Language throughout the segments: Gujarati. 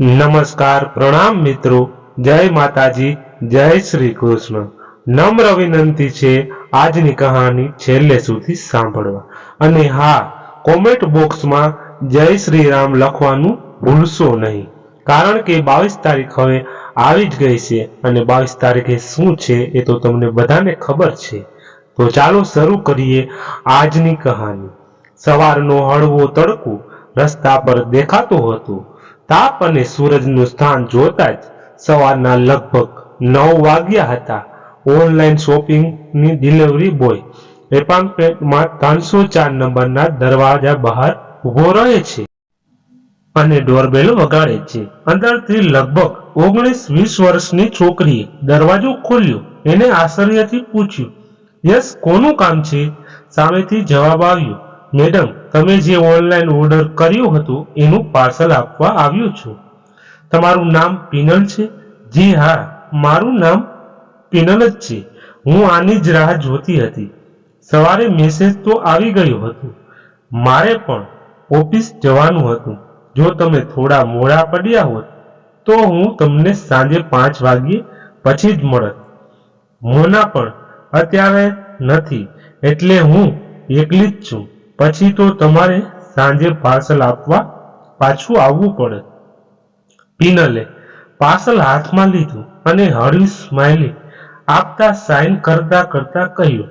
નમસ્કાર, પ્રણામ મિત્રો. જય માતાજી, જય શ્રી કૃષ્ણ. નમ્ર વિનંતી છે આજની કહાની છેલ્લે સુધી સાંભળવા. અને હા કોમેન્ટ બોક્સમાં જય શ્રી રામ લખવાનું ભૂલશો નહીં. કારણ કે બાવીસ તારીખ હવે આવી જ ગઈ છે અને બાવીસ તારીખે શું છે એ તો તમને બધાને ખબર છે. તો ચાલો શરૂ કરીએ આજની કહાની. સવારનો હળવો તડકો રસ્તા પર દેખાતો હતો. તાપ અને સૂરજનું સ્થાન જોતા જ સવારના લગભગ નવ વાગ્યા હતા. ઓનલાઈન શોપિંગની ડિલિવરી બોય એપાર્ટમેન્ટમાં ત્રણસો ચાર નંબરના દરવાજા બહાર ઊભો રહે છે અને ડોરબેલ વગાડે છે. અંદરથી લગભગ ઓગણીસ વીસ વર્ષની છોકરીએ દરવાજો ખોલ્યો. એને આશ્ચર્યથી પૂછ્યું, યસ, કોનું કામ છે? સામેથી જવાબ આવ્યો, મેડમ તમે જે ઓનલાઈન ઓર્ડર કર્યું હતું, એનું પાર્સલ આપવા આવ્યું છું. તમારું નામ પિનલ છે? જી હા, મારું નામ પિનલ જ છે. હું આની જ રાહ જોતી હતી. સવારે મેસેજ તો આવી ગયો હતું. મારે પણ ઓફિસ જવાનું હતું. જો તમે થોડા મોડા પડ્યા હોત, તો હું તમને સાંજે પાંચ વાગ્યે પછી જ મળત. મોના પણ અત્યારે નથી, એટલે હું એકલી જ છું. પછી તો તમારે સાંજે પાર્સલ આપવા પાછું આવવું પડે. પિનલે પાર્સલ હાથમાં લીધું અને હળવી સ્માઇલી આપતા સાઇન કરતા કરતા કહ્યું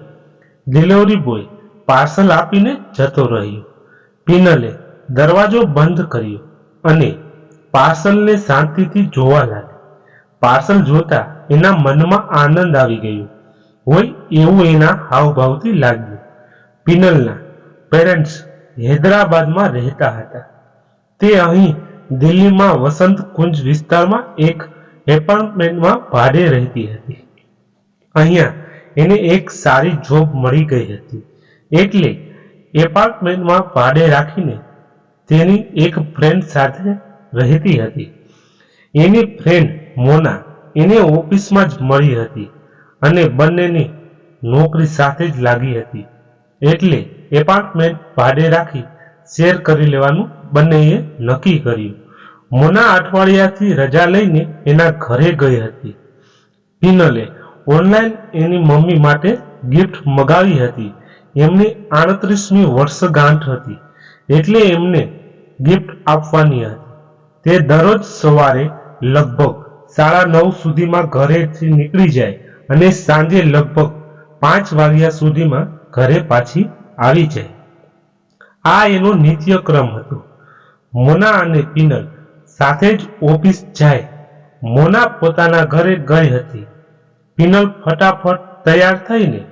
ડિલિવરી બોય પાર્સલ આપીને જતો રહ્યો. પિનલે દરવાજો બંધ કર્યો અને પાર્સલને શાંતિથી જોવા લાગી પાર્સલ જોતા એના મનમાં આનંદ આવી ગયો. હોય એવું એના હાવભાવથી લાગ્યું. પિનલના પેરેન્ટ્સ હૈદરાબાદમાં રહેતા હતા. તે અહીં દિલ્હીમાં વસંત કુંજ વિસ્તારમાં એક એપાર્ટમેન્ટમાં ભાડે રહેતી હતી. અહીંયા એને એક સારી જોબ મળી ગઈ હતી. એટલે એપાર્ટમેન્ટમાં ભાડે રાખીને તેની એક ફ્રેન્ડ સાથે રહેતી હતી. એની ફ્રેન્ડ મોના એને ઓફિસમાં જ મળી હતી અને બંનેની નોકરી સાથે જ લાગી હતી. એટલે એપાર્ટમેન્ટ ભાડે રાખી શેર કરી લેવાનું બંનેએ નક્કી કર્યું. મોના અઠવાડિયાથી રજા લઈને એના ઘરે ગઈ હતી. પિનલે ઓનલાઈન એની મમ્મી માટે ગિફ્ટ મગાવી હતી. એમની આડત્રીસમી વર્ષગાંઠ હતી. એટલે એમને ગિફ્ટ આપવાની હતી. તે દરરોજ સવારે લગભગ સાડા નવ સુધીમાં ઘરેથી નીકળી જાય અને સાંજે લગભગ પાંચ વાગ્યા સુધીમાં ઘરે પાછી આવી છે. આ એનો નિત્યક્રમ હતો. મોના અને પિનલ સાથે જ ઓફિસ જાય. મોના પોતાના ઘરે ગઈ હતી. પિનલ ફટાફટ તૈયાર થઈને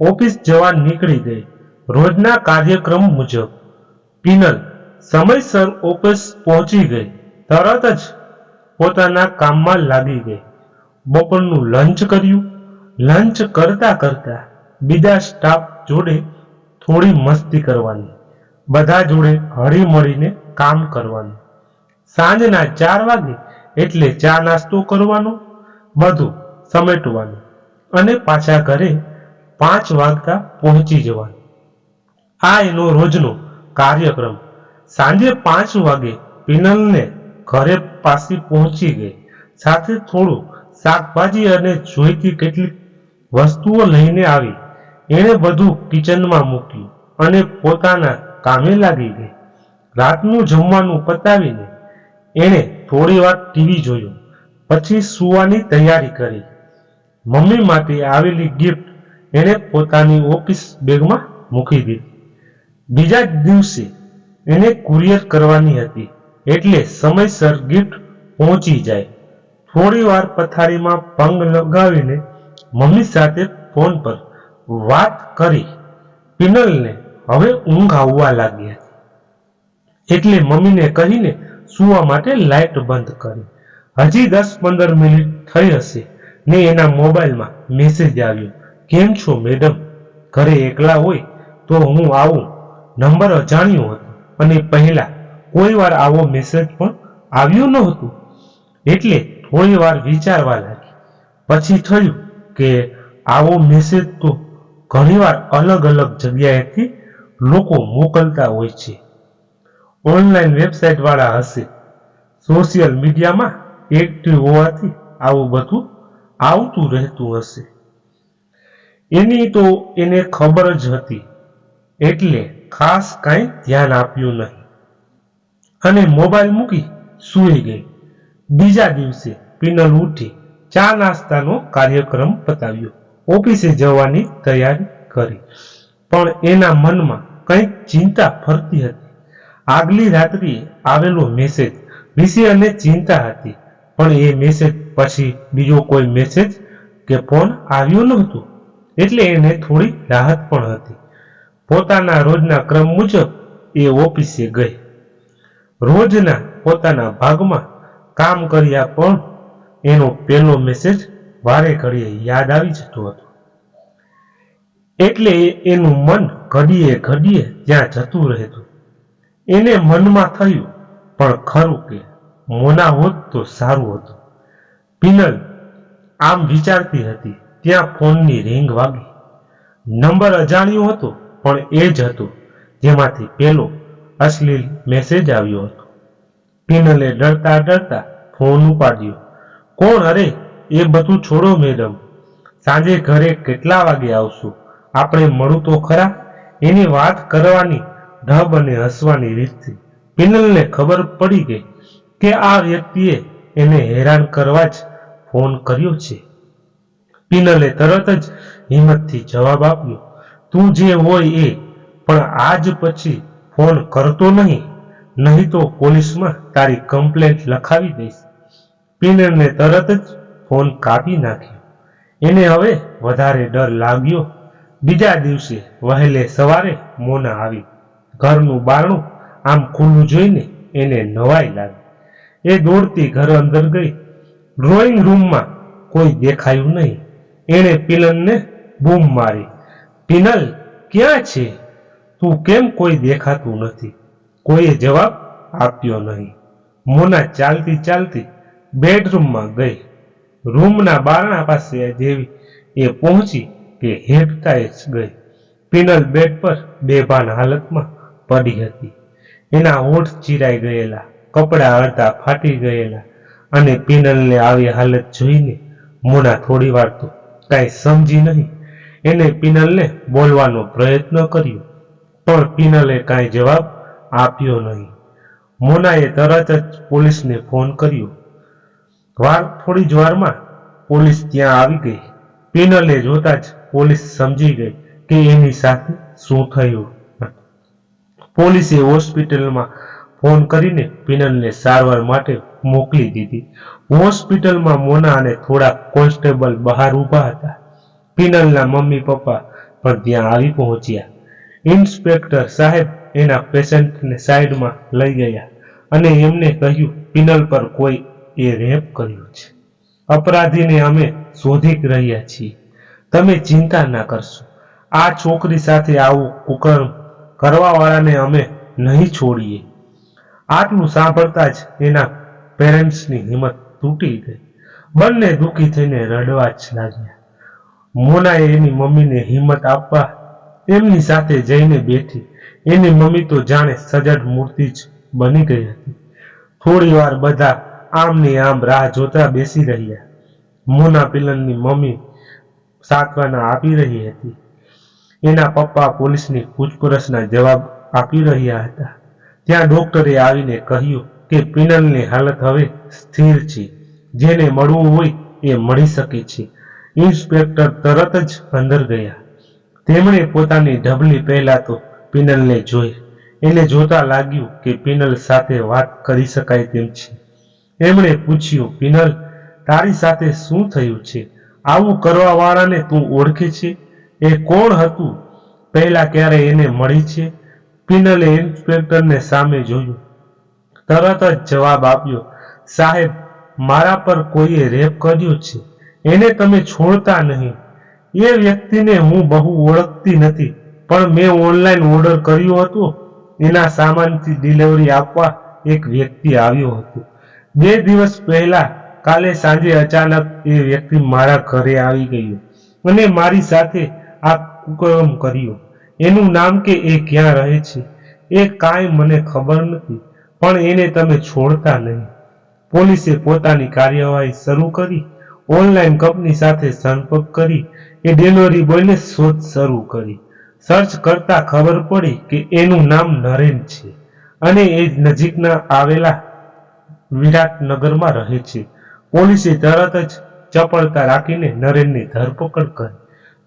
ઓફિસ જવા નીકળી ગઈ. રોજના કાર્યક્રમ મુજબ પિનલ સમયસર ઓફિસ પહોંચી ગઈ. તરત જ પોતાના કામમાં લાગી ગઈ. બપોરનું લંચ કર્યું. લંચ કરતા કરતા બીજા સ્ટાફ જોડે થોડી મસ્તી કરવાની. બધા જોડે હળી મળીને કામ કરવાનું. સાંજના ચાર વાગે એટલે ચા નાસ્તો કરવાનો, બધું સમેટવાનું અને પાછા ઘરે પાંચ વાગતા પહોંચી જવાનું. આ એનો રોજનો કાર્યક્રમ. સાંજે પાંચ વાગે પિનલને ઘરે પાસે પહોંચી ગઈ. સાથે થોડું શાકભાજી અને જોઈતી કેટલીક વસ્તુઓ લઈને આવી. એણે બધું કિચનમાં મૂક્યું અને પોતાના કામે લાગી ગઈ. રાતનું જમવાનું પતાવીને એણે થોડી વાર ટીવી જોયું. પછી સુવાની તૈયારી કરી. મમ્મી માટે આવેલી ગિફ્ટ એણે પોતાની ઓફિસ બેગમાં મૂકી દીધી. બીજા જ દિવસે એને કુરિયર કરવાની હતી એટલે સમયસર ગિફ્ટ પહોંચી જાય. થોડી વાર પથારીમાં પંગ લગાવીને મમ્મી સાથે ફોન પર વાત કરી. પિનલને હવે ઊંઘ આવવા લાગી હતી. એટલે મમ્મીને કહીને સુવા માટે લાઇટ બંધ કરી. હજી દસ પંદર મિનિટ થઈ હશે ને એના મોબાઈલમાં મેસેજ આવ્યો. કેમ છો મેડમ? ઘરે એકલા હોય તો હું આવું. નંબર અજાણ્યો હતો અને પહેલા કોઈ વાર આવો મેસેજ પણ આવ્યો ન હતું એટલે થોડી વાર વિચારવા લાગી. પછી થયું કે આવો મેસેજ તો ઘણીવાર અલગ અલગ જગ્યાએથી લોકો મોકલતા હોય છે. ઓનલાઈન વેબસાઇટ વાળા હશે. સોશિયલ મીડિયામાં એક્ટિવ હોવાથી આવું બધું આવતું રહેતું હશે. એની તો એને ખબર જ હતી. એટલે ખાસ કાંઈ ધ્યાન આપ્યું નહીં. અને મોબાઈલ મૂકી સૂઈ ગઈ. બીજા દિવસે પિનલ ઉઠી ચા નાસ્તાનો કાર્યક્રમ પતાવ્યો. ઓફિસે જવાની તૈયારી કરી. પણ એના મનમાં કંઈક ચિંતા ફરતી હતી. આગલી રાત્રિએ આવેલો મેસેજ વિશે અને ચિંતા હતી. પણ એ મેસેજ પછી બીજો કોઈ મેસેજ કે ફોન આવ્યો નહોતો. એટલે એને થોડી રાહત પણ હતી. પોતાના રોજના ક્રમ મુજબ એ ઓફિસે ગઈ. રોજના પોતાના ભાગમાં કામ કર્યા પણ એનો પહેલો મેસેજ વારે ઘડીએ યાદ આવી જતું હતું. એટલે એનું મન ઘડીએ ઘડીએ ત્યાં જતું રહેતું. એને મનમાં થયું, પણ ખરું કે મોના હોત તો સારું હતું. પિનલ આમ વિચારતી હતી, ત્યાં ફોનની રિંગ વાગી. નંબર અજાણ્યો હતો, પણ એ જ હતો, જેમાંથી પેલો અશ્લીલ મેસેજ આવ્યો હતો. પિનલે ડરતા ડરતા ફોન ઉપાડ્યો. કોણ અરે? એ બધું છોડો, મેડમ. સાંજે ઘરે કેટલા વાગે આવશું? આપણે મળું તો ખરા? એની વાત કરવાની, ઢબ અને હસવાની રીતથી. પિનલને ખબર પડી ગઈ કે આ વ્યક્તિએ એને હેરાન કરવા જ ફોન કર્યો છે. પિનલે તરત જ હિંમતથી જવાબ આપ્યો, તું જે હોય એ, પણ આજ પછી ફોન કરતો નહીં. નહીં તો પોલીસમાં તારી કમ્પ્લેન્ટ લખાવી દઈશ. પિનલને તરત જ ફોન કાપી નાખ્યો. એને હવે વધારે ડર લાગ્યો. બીજા દિવસે વહેલે સવારે મોના આવી. ઘરનું બારણું આમ ખુલ્લું જોઈને એને નવાઈ લાગી. એ દોડતી ઘર અંદર ગઈ. ડ્રોઈંગ રૂમમાં કોઈ દેખાયું નહીં. એણે પિલનને બૂમ મારી. પિનલ, ક્યાં છે? તું કેમ કોઈ દેખાતું નથી? કોઈએ જવાબ આપ્યો નહીં. મોના ચાલતી ચાલતી બેડરૂમમાં ગઈ. રૂમના બારણા પાસે જેવી એ પહોંચી કે હેઠતા જ ગઈ. પિનલ બેડ પર બેભાન હાલતમાં પડી હતી. એના હોઠ ચીરાઈ ગયેલા, કપડાં અડધા ફાટી ગયેલા અને પિનલને આવી હાલત જોઈને મોના થોડી વાર તો કાંઈ સમજી નહીં. એને પિનલને બોલવાનો પ્રયત્ન કર્યો, પણ પિનલે કાંઈ જવાબ આપ્યો નહીં. મોનાએ તરત જ પોલીસને ફોન કર્યો વાર થોડી જ વારમાં પોલીસ ત્યાં આવી ગઈ. પિનલને જોતા જ પોલીસ સમજી ગઈ કે એની સાથે શું થયું પોલીસે હોસ્પિટલમાં ફોન કરીને પિનલને સારવાર માટે મોકલી દીધી. હોસ્પિટલમાં મોના અને થોડા કોન્સ્ટેબલ બહાર ઊભા હતા. પિનલના મમ્મી પપ્પા પણ ત્યાં આવી પહોંચ્યા. ઇન્સ્પેક્ટર સાહેબ એના પેશન્ટને સાઈડમાં લઈ ગયા અને એમને કહ્યું, પિનલ પર કોઈ એ રેપ કર્યો છે. અપરાધીને અમે શોધી રહ્યા છીએ. તમે ચિંતા ના કરશો. આ છોકરી સાથે આવું કુકર્મ કરવાવાળાને અમે નહીં છોડીએ. આટલું સાંભળતા જ એના પેરેન્ટ્સની હિંમત તૂટી ગઈ. બંને દુઃખી થઈને રડવા જ લાગ્યા. મોનાએ એની મમ્મીને હિંમત આપવા એમની સાથે જઈને બેઠી. એની મમ્મી તો જાણે સજડ મૂર્તિ જ બની ગઈ હતી. થોડી વાર બધા આમની આમ રાહ જોતા બેસી રહ્યા. મોના પિલનની મમ્મી સાંત્વના આપી રહી હતી. એના પપ્પા પોલીસની પૂછપરછના જવાબ આપી રહ્યા હતા. ત્યાં ડોક્ટરે આવીને કહ્યું કે પિનલની હાલત હવે સ્થિર છે. જેને મળવું હોય એ મળી શકે છે. ઇન્સ્પેક્ટર તરત જ અંદર ગયા. તેમણે પોતાની ઢબલી પહેલા તો પિનલને જોઈ. એને જોતા લાગ્યું કે પિનલ સાથે વાત કરી શકાય તેમ છે. એમણે પૂછ્યું પિનલ તારી સાથે શું થયું છે? આવું કરવા વાળાને તું ઓળખે છે? એ કોણ હતું? પહેલા ક્યારે એને મળી છે? પિનલે ઇન્સ્પેક્ટરને સામે જોયું. તરત જ જવાબ આપ્યો, સાહેબ, મારા પર કોઈએ રેપ કર્યો છે. એને તમે છોડતા નહીં. એ વ્યક્તિને હું બહુ ઓળખતી નથી, પણ મેં ઓનલાઈન ઓર્ડર કર્યો હતો. એના સામાનથી ડિલિવરી આપવા એક વ્યક્તિ આવ્યો હતો. બે દિવસ પહેલા કાલે સાંજે અચાનક એ વ્યક્તિ મારા ઘરે આવી ગયો અને મારી સાથે આ કુકર્મ કર્યો. એનું નામ કે એ ક્યાં રહે છે એ કાંઈ મને ખબર નથી, પણ એને તમે છોડતા નહીં. પોલીસે પોતાની કાર્યવાહી શરૂ કરી, ઓનલાઈન કંપની સાથે સંપર્ક કરી, એ ડિલિવરી બોયને શોધ શરૂ કરી. સર્ચ કરતા ખબર પડી કે એનું નામ નરેન છે અને એ નજીકના આવેલા વિરાટનગરમાં રહે છે. પોલીસે તરત જ ચપળતા રાખીને નરેનની ધરપકડ કરી.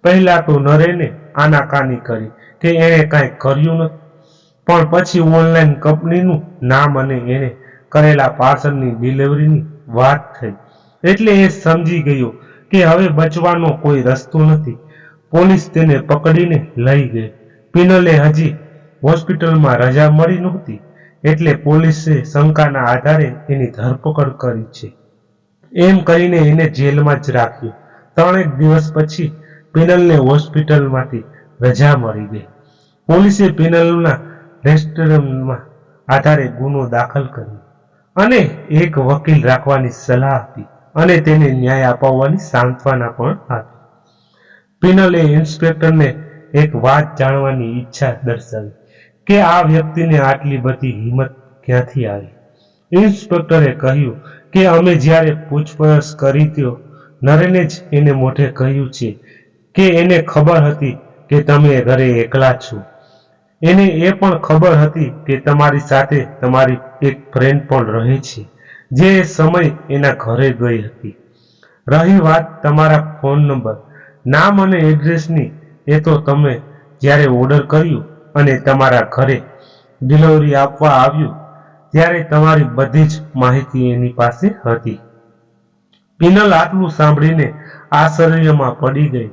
પહેલા તો નરેને આનાકાની કરી. કે એણે કાંઈ કર્યું નથી પણ પછી ઓનલાઈન કંપનીનું નામ અને એણે કરેલા પાર્સલની ડિલિવરીની વાત થઈ. એટલે એ સમજી ગયો કે હવે બચવાનો કોઈ રસ્તો નથી. પોલીસ તેને પકડીને લઈ ગઈ. પિનલે હજી હોસ્પિટલમાં રજા મળી નહોતી. એટલે પોલીસે શંકાના આધારે એની ધરપકડ કરી છે. એમ કરીને એને જેલમાં જ રાખ્યો. ત્રણેક દિવસ પછી પિનલને હોસ્પિટલમાંથી રજા મળી ગઈ. પોલીસે પિનલના રેસ્ટોરન્ટમાં આધારે ગુનો દાખલ કર્યો અને એક વકીલ રાખવાની સલાહ આપી અને તેને ન્યાય અપાવવાની સાંત્વના પણ આપી. પિનલે ઇન્સ્પેક્ટરને એક વાત જાણવાની ઈચ્છા દર્શાવી. કે આ વ્યક્તિને આટલી બધી હિંમત ક્યાંથી આવી? ઇન્સ્પેક્ટરે કહ્યું કે અમે જ્યારે પૂછપરછ કરી ત્યો નરેને જ એને મોઢે કહ્યું છે કે એને ખબર હતી કે તમે ઘરે એકલા છો. એને એ પણ ખબર હતી કે તમારી સાથે તમારી એક ફ્રેન્ડ પણ રહે છે, જે સમય એના ઘરે ગઈ હતી. રહી વાત તમારા ફોન નંબર નામ અને એડ્રેસની એ તો તમે જ્યારે ઓર્ડર કર્યું અને તમારા ઘરે ડિલિવરી આપવા આવ્યું, ત્યારે તમારી બધી જ માહિતી એની પાસે હતી. પિનલ આટલું સાંભળીને આશ્ચર્યમાં પડી ગઈ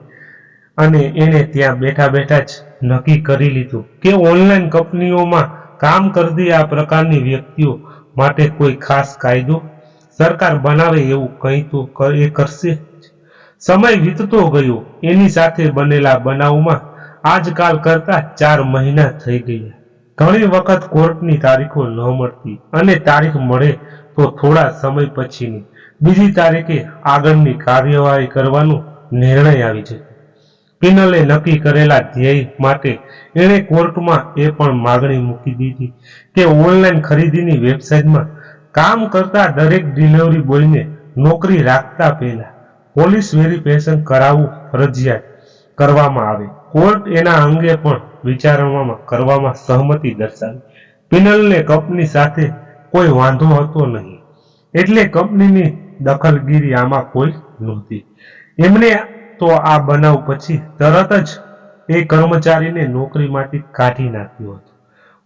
અને એને ત્યાં બેઠા બેઠા જ નક્કી કરી લીધું કે ઓનલાઈન કંપનીઓમાં કામ કરતી આ પ્રકારની વ્યક્તિઓ માટે કોઈ ખાસ કાયદો સરકાર બનાવે એવું કંઈ તો એ કરશે સમય વીતતો ગયો. એની સાથે બનેલા બનાવમાં આજકાલ કરતા ચાર મહિના થઈ ગયા. ઘણી વખત કોર્ટની તારીખો ન મળતી અને તારીખ મળે તો થોડા સમય પછીની. બીજી તારીખે આગળની કાર્યવાહી કરવાનો નિર્ણય આવી જતો પિનલે નક્કી કરેલા ધ્યેય માટે એણે કોર્ટમાં એ પણ માગણી મૂકી દીધી કે ઓનલાઈન ખરીદીની વેબસાઇટમાં કામ કરતા દરેક ડિલિવરી બોયને નોકરી રાખતા પહેલા પોલીસ વેરિફિકેશન કરાવવું ફરજિયાત કરવામાં આવે. કોર્ટ એના અંગે પણ વિચારવામાં, કરવામાં સહમતિ દર્શાવી. પિનલને કંપની સાથે કોઈ વાંધો હતો નહીં. એટલે કંપનીની દખલગીરી આમાં કોઈ નહોતી. એમણે તો આ બનાવ પછી તરત જ એ કર્મચારીને નોકરીમાંથી કાઢી નાખ્યો હતો.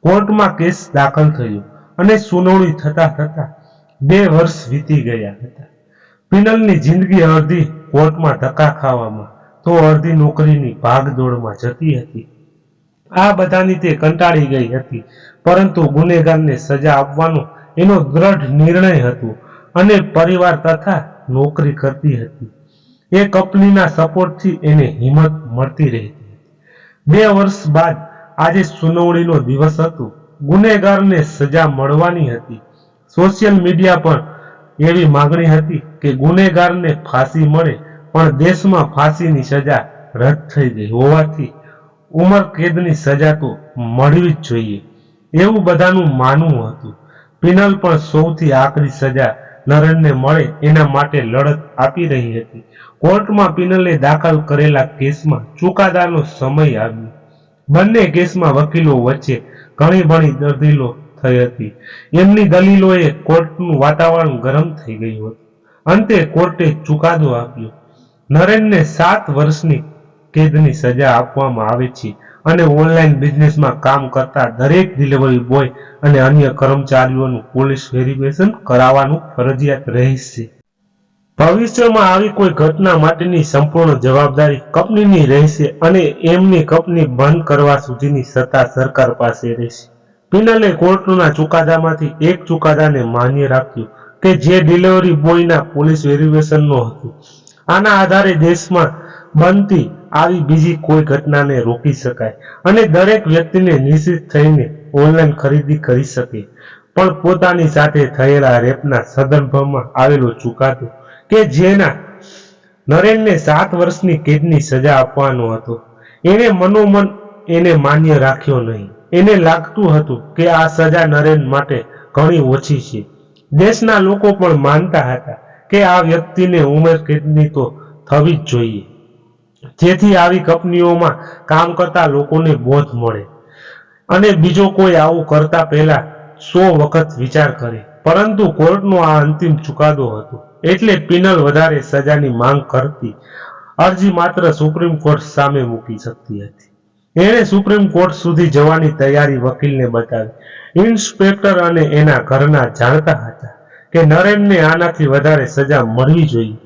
કોર્ટમાં કેસ દાખલ થયો અને સુનાવણી થતા થતા બે વર્ષ વીતી ગયા હતા. પિનલની જિંદગી અડધી કોર્ટમાં ધક્કા ખાવામાં તો અડધી નોકરીની ભાગદોડમાં જતી હતી. આ બધાની તે કંટાળી ગઈ હતી, પરંતુ ગુનેગારને સજા આપવાનો એનો દ્રઢ નિર્ણય હતો અને પરિવાર તથા નોકરી કરતી હતી. એ કંપનીના સપોર્ટથી એને હિંમત મળતી રહેતી બે વર્ષ બાદ આજે સુનાવણીનો દિવસ હતો. ગુનેગારને સજા મળવાની હતી. સોશિયલ મીડિયા પર એવી માગણી હતી કે ગુનેગારને ફાંસી મળે પણ દેશમાં ફાંસીની સજા રદ થઈ ગઈ હોવાથી ઉમર કેદની સજા તો મળવી જ જોઈએ. એવું બધાનું માનવું હતું. પિનલ પણ સૌથી આકરી સજા નરેનને મળે એના માટે લડત આપી રહી હતી. કોર્ટમાં પિનલે દાખલ કરેલા કેસમાં ચુકાદાનો સમય આવ્યો. બંને કેસમાં વકીલો વચ્ચે ઘણી ઘણી દલીલો થઈ હતી. એમની દલીલોએ કોર્ટનું વાતાવરણ ગરમ થઈ ગયું હતું. અંતે કોર્ટે ચુકાદો આપ્યો. નરેનને સાત વર્ષની કેદની સજા આપવામાં આવે છે અને ઓનલાઈન બિઝનેસમાં કામ કરતા દરેક ડિલિવરી બોય અને અન્ય કર્મચારીઓનું પોલીસ વેરિફિકેશન કરાવવાનું ફરજિયાત રહેશે. ભવિષ્યમાં આવી કોઈ ઘટના માટેની સંપૂર્ણ જવાબદારી કંપનીની રહેશે અને એમની કંપની બંધ કરવા સુધીની સત્તા સરકાર પાસે રહેશે. પિનલે કોર્ટના ચુકાદામાંથી એક ચુકાદાને માન્ય રાખ્યું કે જે ડિલિવરી બોયના પોલીસ વેરિફિકેશનનો હતું. આના આધારે દેશમાં બનતી આવી બીજી કોઈ ઘટનાને રોકી શકાય અને દરેક વ્યક્તિને નિશ્ચિત થઈને ઓનલાઈન ખરીદી કરી શકે. પણ પોતાની સાથે થયેલા રેપના સંદર્ભમાં આવેલો ચુકાદો કે જેના નરેનને સાત વર્ષની કેદની સજા આપવાનો હતો એને મનોમન એને માન્ય રાખ્યો નહીં. એને લાગતું હતું કે આ સજા નરેન માટે ઘણી ઓછી છે. દેશના લોકો પણ માનતા હતા કે આ વ્યક્તિને ઉંમર કેટલી તો થવી જ જોઈએ. જેથી આવી કંપનીઓમાં કામ કરતા લોકોને બોધ મળે અને બીજો કોઈ આવું કરતા પહેલા સો વખત વિચાર કરે. પરંતુ કોર્ટનો આ અંતિમ ચુકાદો હતો. એટલે પિનલ વધારે સજાની માંગ કરતી અરજી માત્ર સુપ્રીમ કોર્ટ સામે મૂકી શકતી હતી. એણે સુપ્રીમ કોર્ટ સુધી જવાની તૈયારી વકીલને બતાવી. ઇન્સ્પેક્ટર અને એના ઘરના જાણતા હતા. કે નરેનને આનાથી વધારે સજા મળવી જોઈએ.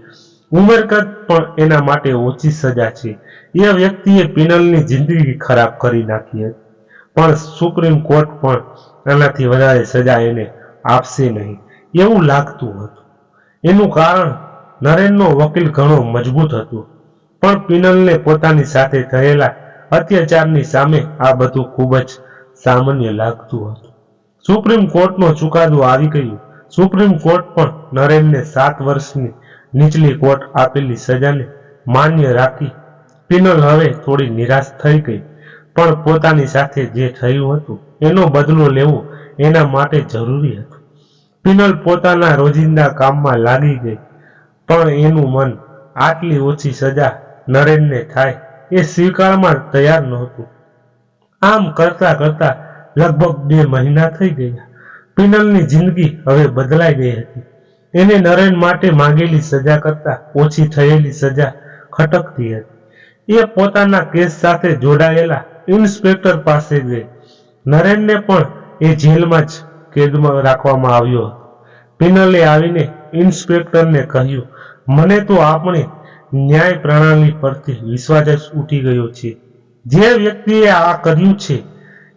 ઉમરકદ પણ એના માટે ઓછી સજા છે. એ વ્યક્તિએ પિનલની જિંદગી ખરાબ કરી નાખી હતી. પણ સુપ્રીમ કોર્ટ પણ આનાથી વધારે સજા એને આપશે નહીં. એવું લાગતું હતું. એનું કારણ નરેનનો વકીલ ઘણો મજબૂત હતો. પણ પિનલને પોતાની સાથે થયેલા અત્યાચારની સામે આ બધું ખૂબ જ સામાન્ય લાગતું હતું. સુપ્રીમ કોર્ટનો ચુકાદો આવી ગયો. સુપ્રીમ કોર્ટ પણ નરેનને સાત વર્ષની નીચલી કોર્ટ આપેલી સજાને માન્ય રાખી. પિનલ હવે થોડી નિરાશ થઈ ગઈ, પણ પોતાની સાથે જે થયું હતું, એનો બદલો લેવો એના માટે જરૂરી હતું. પિનલ પોતાના રોજિંદા કામમાં લાગી ગઈ, પણ એનું મન આટલી ઓછી સજા નરેનને થાય એ સ્વીકારમાં તૈયાર નહોતું. આમ કરતા કરતા લગભગ બે મહિના થઈ ગયા. પિનલની જિંદગી હવે બદલાઈ ગઈ હતી. એને નરેન માટે માંગેલી સજા કરતા ઓછી થયેલી સજા ખટકતી હતી. એ પોતાના કેસ સાથે જોડાયેલા ઇન્સ્પેક્ટર પાસે ગઈ. નરેનને પણ એ જેલમાં જ કેદમાં રાખવામાં આવ્યો હતો. પિનલે આવીને ઇન્સ્પેક્ટરને કહ્યું, મને તો આપણે ન્યાય પ્રણાલી પરથી વિશ્વાસ જ ઉઠી ગયો છે. જે વ્યક્તિએ આ કર્યું છે,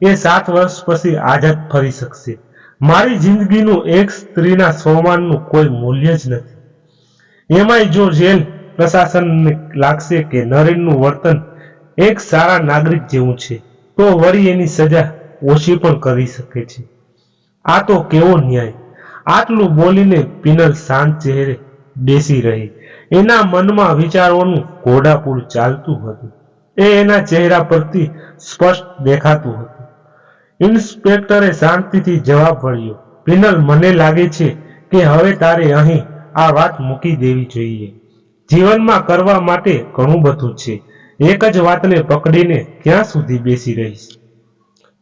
એ સાત વર્ષ પછી આઝાદ ફરી શકશે. મારી જિંદગીનું એક સ્ત્રીના સોમાનનું કોઈ મૂલ્ય જ નથી. એમાંય જો જેલ પ્રશાસનને લાગશે કે નરેનનું વર્તન એક સારા નાગરિક જેવું છે, તો વળી એની સજા ઓછી પણ કરી શકે છે. આ તો કેવો ન્યાય. આટલું બોલીને પિનલ શાંત ચહેરે બેસી રહી. એના મનમાં વિચારોનું ઘોડાપૂર ચાલતું હતું. એ એના ચહેરા પરથી સ્પષ્ટ દેખાતું હતું. ઇન્સ્પેક્ટરે શાંતિથી જવાબ મળ્યો પિનલ, મને લાગે છે કે હવે તારે અહીં આ વાત મૂકી દેવી જોઈએ. જીવનમાં કરવા માટે ઘણું બધું છે. એક જ વાતને પકડીને ક્યાં સુધી બેસી રહીશ?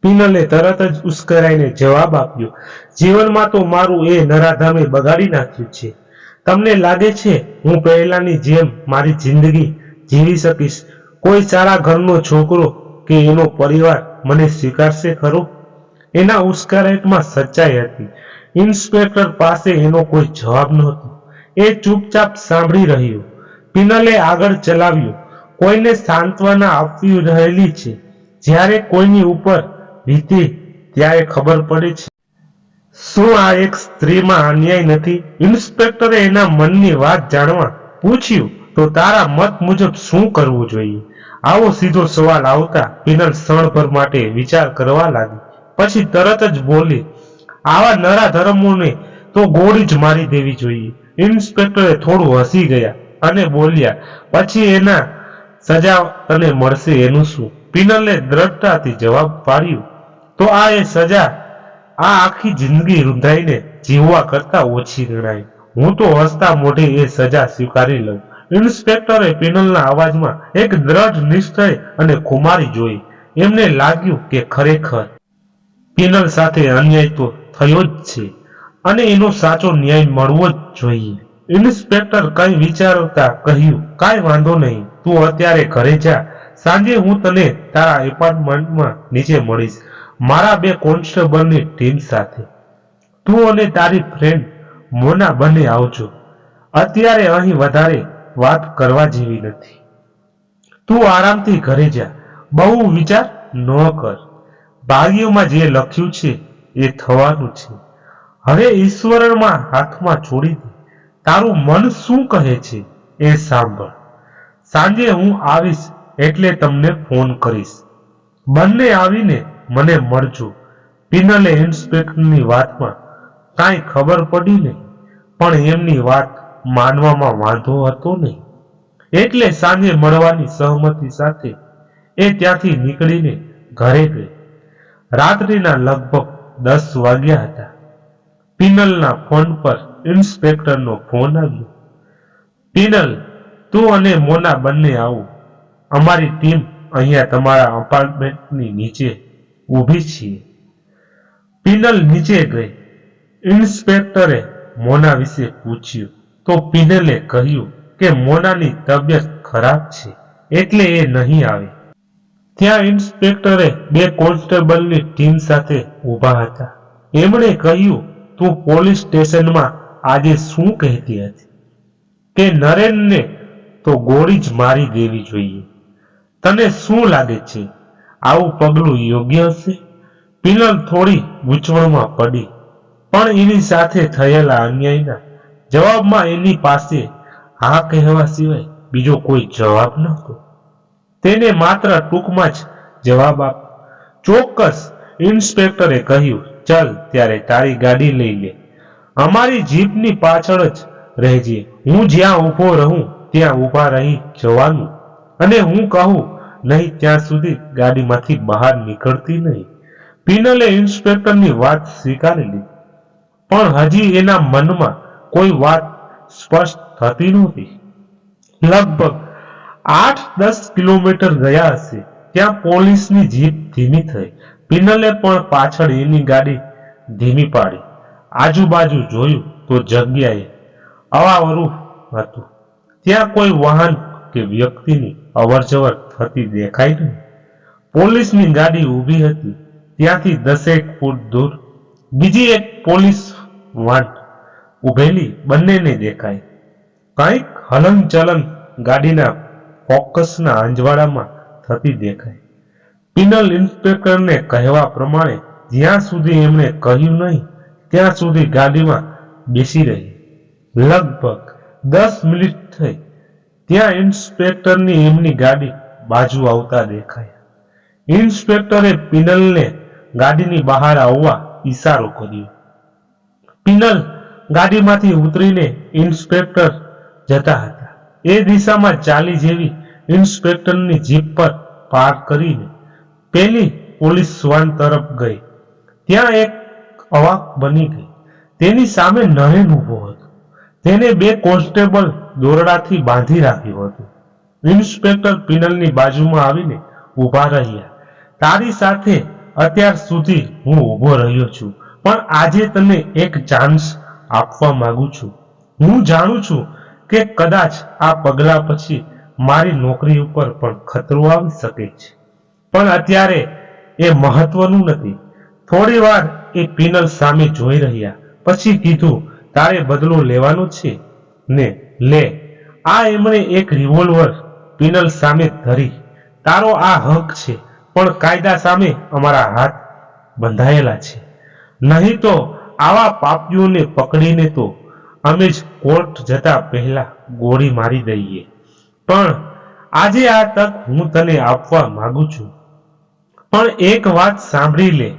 પિનલે તરત જ ઉશ્કેરાઈને જવાબ આપ્યો, જીવનમાં તો મારું એ નરાધામે બગાડી નાખ્યું છે. તમને લાગે છે હું પહેલાની જેમ મારી જિંદગી જીવી શકીશ? કોઈ સારા ઘરનો છોકરો કે એનો પરિવાર મને સ્વીકારશે ખરો? એના ઉશ્કેરાટમાં સચ્ચાઈ હતી. ઇન્સ્પેક્ટર પાસે એનો કોઈ જવાબ નહોતો. એ ચૂપચાપ સાંભળી રહ્યો. પિનલે આગળ ચલાવ્યું. કોઈને સાંત્વના આપવી રહેલી છે. જ્યારે કોઈની ઉપર વીતી ત્યારે ખબર પડે છે. શું આ એક સ્ત્રીમાં અન્યાય નથી? ઇન્સ્પેક્ટરે એના મનની વાત જાણવા પૂછ્યું તો તારા મત મુજબ શું કરવું જોઈએ? આવો સીધો સવાલ આવતા પિનલ ક્ષણભર માટે વિચાર કરવા લાગી. પછી તરત જ બોલી, આવા નરા ધર્મોને તો ગોળી જ મારી દેવી જોઈએ. ઇન્સ્પેક્ટરે થોડું હસી ગયા અને બોલ્યા, પછી એના સજા તને મળશે એનું શું? પિનલે દ્રઢતાથી જવાબ પાડ્યું, તો આ એ સજા આ આખી જિંદગી રૂંધાઈને જીવવા કરતા ઓછી ગણાય. હું તો હસતા મોઢે એ સજા સ્વીકારી લઉં. ઇન્સ્પેક્ટરે પિનલના અવાજમાં એક દ્રઢ નિશ્ચય અને ખુમારી જોઈ. એમને લાગ્યું કે ખરેખર પિનલ સાથે અન્યાય તો થયો જ છે અને એનો સાચો ન્યાય મળવો જ જોઈએ. ઇન્સ્પેક્ટર કઈ વિચારતા કહ્યું, કાંઈ વાંધો નહીં, તું અત્યારે ઘરે જા. સાંજે હું તને તારા એપાર્ટમેન્ટમાં નીચે મળીશ. મારા બે કોન્સ્ટેબલની ટીમ સાથે. તું અને તારી ફ્રેન્ડ મોના બંને આવજો. અત્યારે અહીં વધારે વાત કરવા જેવી નથી. તું આરામથી ઘરે જા. બહુ વિચાર ન કર. ભાગ્યોમાં જે લખ્યું છે એ થવાનું છે. હવે ઈશ્વરમાં હાથમાં છોડી દે તારું મન શું કહે છે એ સાંભળ. સાંજે હું આવીશ એટલે તમને ફોન કરીશ. બંને આવીને મને મળજો. પિનલે ઇન્સ્પેક્ટરની વાતમાં કાંઈ ખબર પડી નહીં, પણ એમની વાત માનવામાં વાંધો હતો નહીં. એટલે સાંજે મળવાની સહમતિ સાથે એ ત્યાંથી નીકળીને ઘરે ગઈ. રાત્રિના લગભગ દસ વાગ્યા હતા. પિનલના ફોન પર ઇન્સ્પેક્ટરનો ફોન આવ્યો. પિનલ, તું અને મોના બંને આવો. અમારી ટીમ અહીંયા તમારા અપાર્ટમેન્ટની નીચે ઊભી છીએ. પિનલ નીચે ગઈ. ઇન્સ્પેક્ટરે મોના વિશે પૂછ્યું. તો પિનલે કહ્યું કે મોનાની તબિયત ખરાબ છે, એટલે એ નહીં આવે. ત્યાં ઇન્સ્પેક્ટરે બે કોન્સ્ટેબલની ટીમ સાથે ઊભા હતા. એમણે કહ્યું, તું પોલીસ સ્ટેશનમાં આજે શું કહેતી હતી? કે નરેનને તો ગોળી જ મારી દેવી જોઈએ. તને શું લાગે છે? આવું પગલું યોગ્ય હશે? પિનલ થોડી ગૂંચવણમાં પડી, પણ એની સાથે થયેલા અન્યાયના જવાબમાં એની પાસે હા કહેવા સિવાય બીજો કોઈ જવાબ નહોતો. તેને માત્ર ટૂંકમાં જ જવાબ આપ, ચોક્કસ ઇન્સ્પેક્ટરે કહ્યું, ચાલ ત્યારે તારી ગાડી લઈ લે. અમારી જીપની પાછળ જ રહેજે. હું જ્યાં ઊભો રહું, ત્યાં ઊભા રહી જવાનું. અને હું કહું, નહીં ત્યાં સુધી ગાડીમાંથી બહાર નીકળતી નહીં. પિનલે ઇન્સ્પેક્ટરની વાત સ્વીકારી લીધી. પણ હજી એના મનમાં કોઈ વાત સ્પષ્ટ થતી નહોતી. લગભગ આઠ દસ કિલોમીટર ગયા હશે, ત્યાં પોલીસની જીપ ધીમી થઈ. પિનલે પણ પાછળ એની ગાડી ધીમી પાડી. આજુબાજુ જોયું તો જગ્યાએ અવાવરું હતું. ત્યાં કોઈ વાહન કે વ્યક્તિની અવરજવર થતી દેખાઈ નહીં. પોલીસની ગાડી ઊભી હતી. ત્યાંથી દસેક ફૂટ દૂર. બીજી એક પોલીસ વાન ઉભેલી બંનેને દેખાય. કંઈક હલનચલન ગાડીના ફોકસના અંજવાળામાં થતી દેખાય. પિનલ ઇન્સ્પેક્ટરને કહેવા પ્રમાણે જ્યાં સુધી એમણે કહ્યું નહીં, ત્યાં સુધી ગાડીમાં બેસી રહી. લગભગ દસ મિનિટ થઈ, ત્યાં ઇન્સ્પેક્ટરની એમની ગાડી બાજુ આવતા દેખાય. ઇન્સ્પેક્ટરે પિનલને ગાડીની બહાર આવવા ઈશારો કર્યો. પિનલ ગાડીમાંથી ઉતરીને ઇન્સ્પેક્ટર જતા હતા. એ દિશામાં ચાલી જેવી ઇન્સ્પેક્ટરની જીપ પર પાર્ક કરીને પેલી પોલીસ વાન તરફ ગઈ. ત્યાં એક અવાક બની ગઈ. તેની સામે નરેન ઊભો હતો. તેને બે કોન્સ્ટેબલ દોરડાથી બાંધી રાખ્યું હતું. ઇન્સ્પેક્ટર પિનલની બાજુમાં આવીને ઊભા રહ્યા. તારી સાથે અત્યાર સુધી હું ઊભો રહ્યો છું, પણ આજે તને એક ચાન્સ આપવા માંગુ છું. હું જાણું છું કે કદાચ આ પગલા પછી મારી નોકરી ઉપર પણ ખતરો આવી શકે છે. પણ અત્યારે એ મહત્વનું નથી. થોડી વાર એ પિનલ સામે જોઈ રહ્યા, પછી કીધું, તારે બદલો લેવાનો છે. ને, લે. આ એમણે એક રિવોલ્વર પિનલ સામે ધરી. તારો આ હક છે, પણ કાયદા સામે અમારા હાથ બંધાયેલા છે. નહીં તો આવા પાપીઓને પકડીને તો અમે જ કોર્ટ જતા પહેલા ગોળી મારી દઈએ. પણ આજે આ તક હું તને આપવા માંગુ છું. પણ એક વાત સાંભળી લે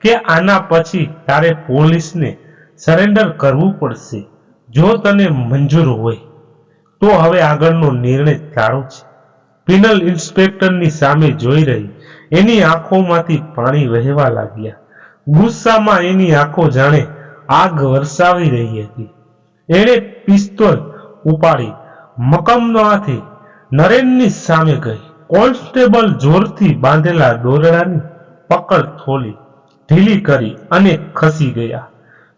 કે આના પછી તારે પોલીસને સરેન્ડર કરવું પડશે. જો તને મંજૂર હોય, તો હવે આગળનો નિર્ણય તારો છે. પિનલ ઇન્સ્પેક્ટરની સામે જોઈ રહી. એની આંખોમાંથી પાણી વહેવા લાગ્યા. ગુસ્સામાં એની આંખો જાણે આગ વરસાવી રહી હતી. એણે પિસ્તોલ ઉપાડી મકમનાથી નરેનની સામે ગઈ. કોન્સ્ટેબલ જોરથી બાંધેલા દોરડાની પકડ થોલી ઢીલી કરી અને ખસી ગયા.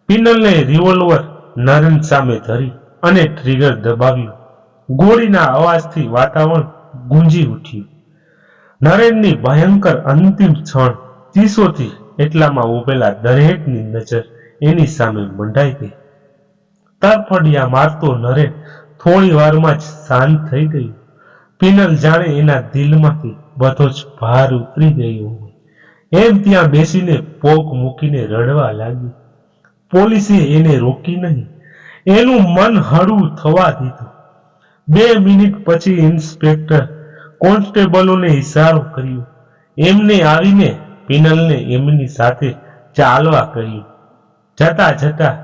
પિનલને રિવોલ્વર નરેન સામે ધરી અને ટ્રિગર દબાવ્યું. ગોળીના અવાજથી વાતાવરણ ગુંજી ઉઠ્યું. નરેનની ભયંકર અંતિમ ક્ષણ ચીસોથી એટલામાં ઉભેલા દરેકની નજર એની સામે મંડાઈ ગઈ. તરફડિયા મારતો નરેન થોડી વારમાં જ શાંત થઈ ગયું. પિનલ જાણે એના દિલમાંથી બધો જ ભાર ઉતરી ગયો હોય. એમ ત્યાં બેસીને પોક મૂકીને રડવા લાગી પોલીસે એને રોકી નહીં. એનું મન હળવું થવા દીધું. બે મિનિટ પછી ઇન્સ્પેક્ટર કોન્સ્ટેબલોને ઇશારો કર્યો. એમને આવીને પિનલને એમની સાથે ચાલવા કહ્યું. જતા જતા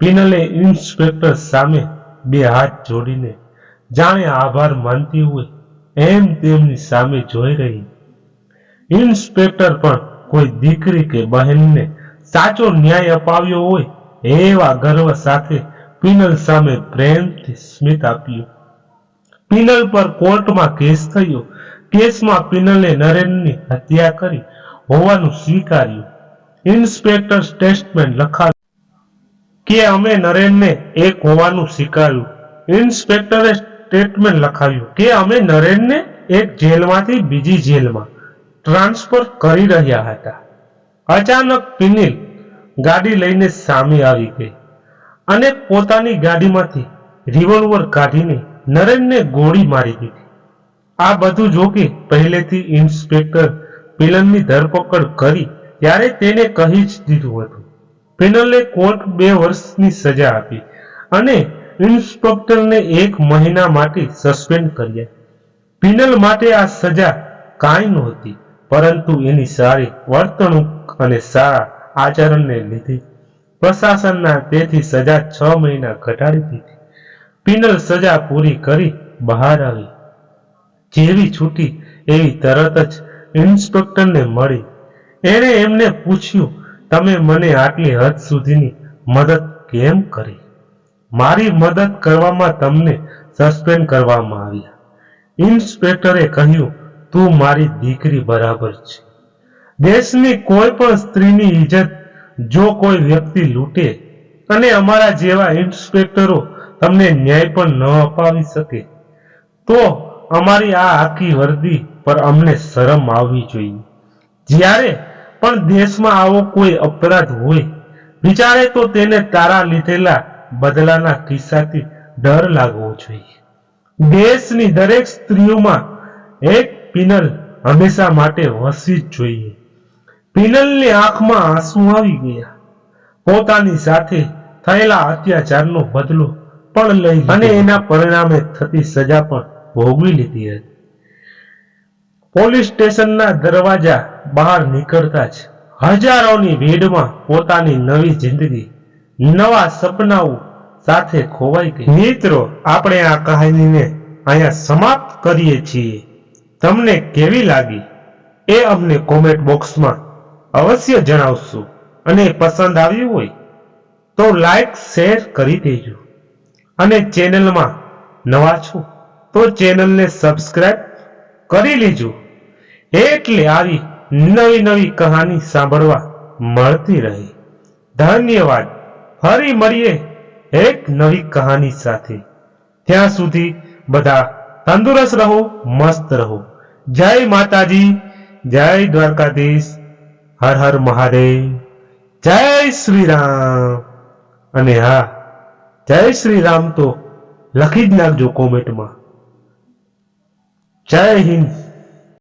પિનલે ઇન્સ્પેક્ટર સામે બે હાથ જોડીને જાણે આભાર માનતી હોય એમ તેમની સામે જોઈ રહી. ઇન્સ્પેક્ટર પણ કોઈ દીકરી કે બહેનને સાચો ન્યાય અપાવ્યો હોય એવા ગર્વ સાથે પિનલ સામે પ્રેમથી સ્મિત આપ્યું. પિનલ પર કોર્ટમાં કેસ થયો. કેસમાં પિનલે નરેનની હત્યા કરી હોવાનું સ્વીકાર્યું. ઇન્સ્પેક્ટર સ્ટેટમેન્ટ લખાવ્યું કે અમે નરેનને એક હોવાનું સ્વીકાર્યું. ઇન્સ્પેક્ટરે સ્ટેટમેન્ટ લખાવ્યું કે અમે નરેનને એક જેલમાંથી બીજી જેલમાં ટ્રાન્સફર કરી રહ્યા હતા. અચાનક પિનિલ ગાડી લઈને સામે આવી ગઈ અને પોતાની ગાડીમાંથી રિવોલ્વર કાઢીને નરેનને ગોળી મારી દીધી. આ બધું જોકે પહેલેથી ઇન્સ્પેક્ટર પિલનની ધરપકડ કરી ત્યારે તેને કહી જ દીધું હતું. પિનલે કોર્ટ બે વર્ષની સજા આપી અને ઇન્સ્પેક્ટરને એક મહિના માટે સસ્પેન્ડ કર્યા. પિનલ માટે આ સજા કાંઈ નહોતી, પરંતુ એની સારી વર્તણૂક અને સારા આચરણને લીધે. પ્રશાસનના તેથી સજા છ મહિના ઘટાડી દીધી. પિનલ સજા પૂરી કરી બહાર આવી. જેવી છૂટી એવી તરત જ ઇન્સ્પેક્ટરને મળી. એણે એમને પૂછ્યું, તમે મને આટલી હદ સુધીની મદદ કેમ કરી? મારી મદદ કરવામાં તમને સસ્પેન્ડ કરવામાં આવ્યા. ઇન્સ્પેક્ટરે કહ્યું, તું મારી દીકરી બરાબર છે. દેશની કોઈ પણ સ્ત્રીની ઇજ્જત જો કોઈ વ્યક્તિ લૂંટે અને અમારા જેવા ઇન્સ્પેક્ટરો તમને ન્યાય પણ ન અપાવી શકે, તો અમારી આ આખી વર્દી પર અમને શરમ આવવી જોઈએ. જ્યારે પણ દેશમાં આવો કોઈ અપરાધ હોય, વિચારે તો તેને તારા લીધેલા બદલાના કિસ્સાથી ડર લાગવો જોઈએ. દેશની દરેક સ્ત્રીઓમાં એક પિનલ હંમેશા માટે વસવી જ જોઈએ. પિનલની આંખમાં આંસુ આવી ગયા. પોતાની સાથે થયેલા અત્યાચારનો બદલો પણ લઈ અને એના પરિણામે થતી સજા પણ ભોગવી લીધી હતી. પોલીસ સ્ટેશનના દરવાજા બહાર નીકળતા જ હજારોની ભીડમાં પોતાની નવી જિંદગી, નવા સપનાઓ સાથે ખોવાઈ ગઈ. મિત્રો, આપણે આ કહાનીને અહીંયા સમાપ્ત કરીએ છીએ. તમને કેવી લાગી એ અમને કોમેન્ટ બોક્સમાં અવશ્ય જણાવશો. અને પસંદ આવ્યું હોય તો લાઈક, શેર કરી દેજો. અને ચેનલમાં નવા છો તો ચેનલને સબસ્ક્રાઇબ કરી લેજો. એટલે આવી નવી નવી કહાની સાંભળવા મળતી રહે. ધન્યવાદ. ફરી મળીએ એક નવી કહાની સાથે. ત્યાં સુધી બધા તંદુરસ્ત રહો, મસ્ત રહો. જય માતાજી, જય દ્વારકાધીશ, હર હર મહાદેવ. જય શ્રી રામ અને હા, જય શ્રી રામ તો લખી જ નાખજો કોમેન્ટમાં. Jai